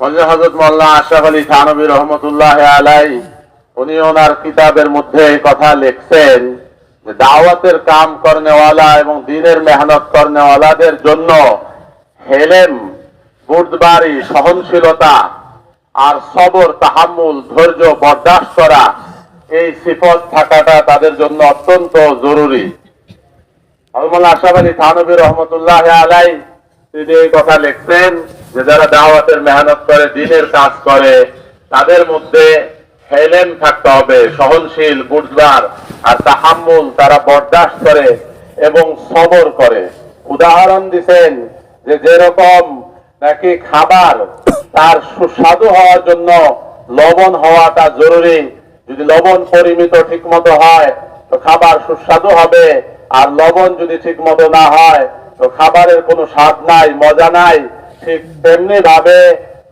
মঞ্জুর হজরত মোল্লা আশরাফ আলী থানবী রহমতুল্লাহ আলাই উনি ওনার কিতাবের মধ্যে এই কথা লিখছেন যে, দাওয়াতের কাম করনেওয়ালা এবং দিনের মেহনত করনেওয়ালাদের জন্য হেলেম বুধবারি সহনশীলতা আর সবর, তাহাম্মুল, ধৈর্য, বরদাস্ত করা, এই সিফত থাকাটা তাদের জন্য অত্যন্ত জরুরি। আলমুল আশরাফ আলী থানবী রহমতুল্লাহ আলাই তিনি এই কথা লিখছেন যে যারা দাওয়াতের মেহনত করে, দিনের কাজ করে, তাদের মধ্যে হেলেম থাকতে হবে, সহনশীল বুঝবার আর তাহাম্মুল তারা বরদাস্ত করে এবং সবর করে। উদাহরণ দিছেন যে যেরকম নাকি খাবার তার সুস্বাদু হওয়ার জন্য লবণ হওয়াটা জরুরি। যদি লবণ পরিমিত ঠিক মতো হয়, তো খাবার সুস্বাদু হবে। আর লবণ যদি ঠিক মতো না হয়, তো খাবারের কোনো স্বাদ নাই, মজা নাই। ঠিক তেমনি ভাবে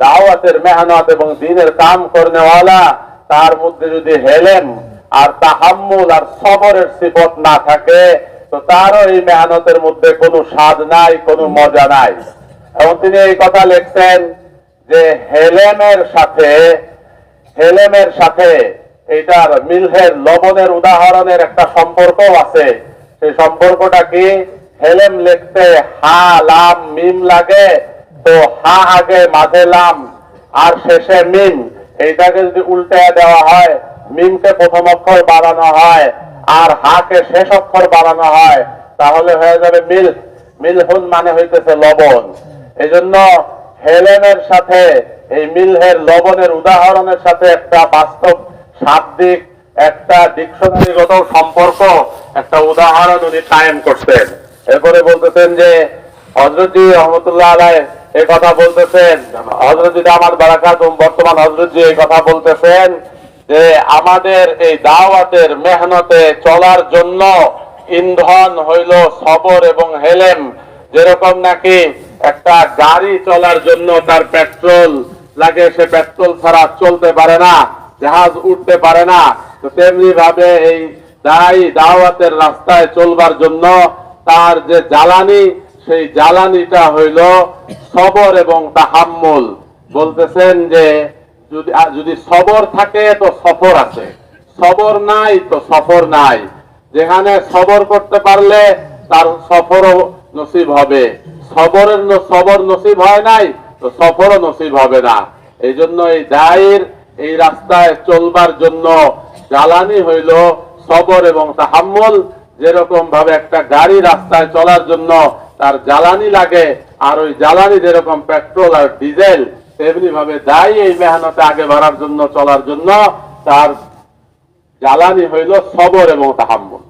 দাওয়াতের মেহনত এবং দিনের কাম করনেওয়ালা, তার মধ্যে যদি হেলেম আর তাহাম্মুল আর সবরের সিফত না থাকে, তো তারও এই মেহনতের মধ্যে কোনো স্বাদ নাই, কোনো মজা নাই। এবং তিনি এই কথা লিখছেন যে হেলেমের সাথে হেলেমের সাথে এটার মিলহের, লবণের উদাহরণের একটা সম্পর্ক আছে। সেই সম্পর্কটা কি? হেলেম লিখতে হা, লাম, মিম লাগে তো হা আগে মাঝে লাম আর শেষে মিম এইটাকে যদি উল্টে দেওয়া হয় মিমকে প্রথম অক্ষর বাড়ানো হয়, আর হাকে শেষ অক্ষর বাড়ানো হয়, তাহলে হয়ে যাবে মিল। মিলহুন মানে হইতেছে লবণ। এই জন্য হেলেনের সাথে, এই মিলহের লবণের উদাহরণের সাথে একটা বাস্তব শাব্দিক, একটা ডিকশনারিগত সম্পর্ক, একটা উদাহরণ উনি কায়েম করতেন এরপরে বলতেছেন যে হজরতজি রহমতুল্লাহ আলাই এই কথা বলতেছেন হজরতজি আমার বারাকাত বর্তমান হজরতজি এই কথা বলতেছেন যে আমাদের এই দাওয়াতের মেহনতে চলার জন্য ইন্ধন হইল সবর এবং হেলেম, যেরকম নাকি একটা গাড়ি চলার জন্য তার পেট্রোল লাগে, সে পেট্রোল ছাড়া চলতে পারে না, জাহাজ উঠতে পারে না। তো তেমনি ভাবে এই দায়ী দাওয়াতের রাস্তায় চলবার জন্য তার যে জ্বালানি সেই জ্বালানিটা হইল সবর এবং তাহাম্মুল। বলতেছেন যে, যদি যদি সবর থাকে তো সফর আছে। সবর নাই তো সফর নাই। যেখানে সবর করতে পারলে তার সফরও নসিব হবে। সবরের সবর নসিব হয় নাই তো সফরও নসিব হবে না। এই জন্য এই দায়ের এই রাস্তায় চলবার জন্য জ্বালানি হইল সবর এবং তাহাম্মুল। যেরকম ভাবে একটা গাড়ি রাস্তায় চলার জন্য তার জ্বালানি লাগে, আর ওই জ্বালানি যেরকম পেট্রোল আর ডিজেল, তেমনি ভাবে দায়ী এই মেহনতে আগে বাড়ার জন্য, চলার জন্য, তার জ্বালানি হইল সবর এবং তাহাম্মুল।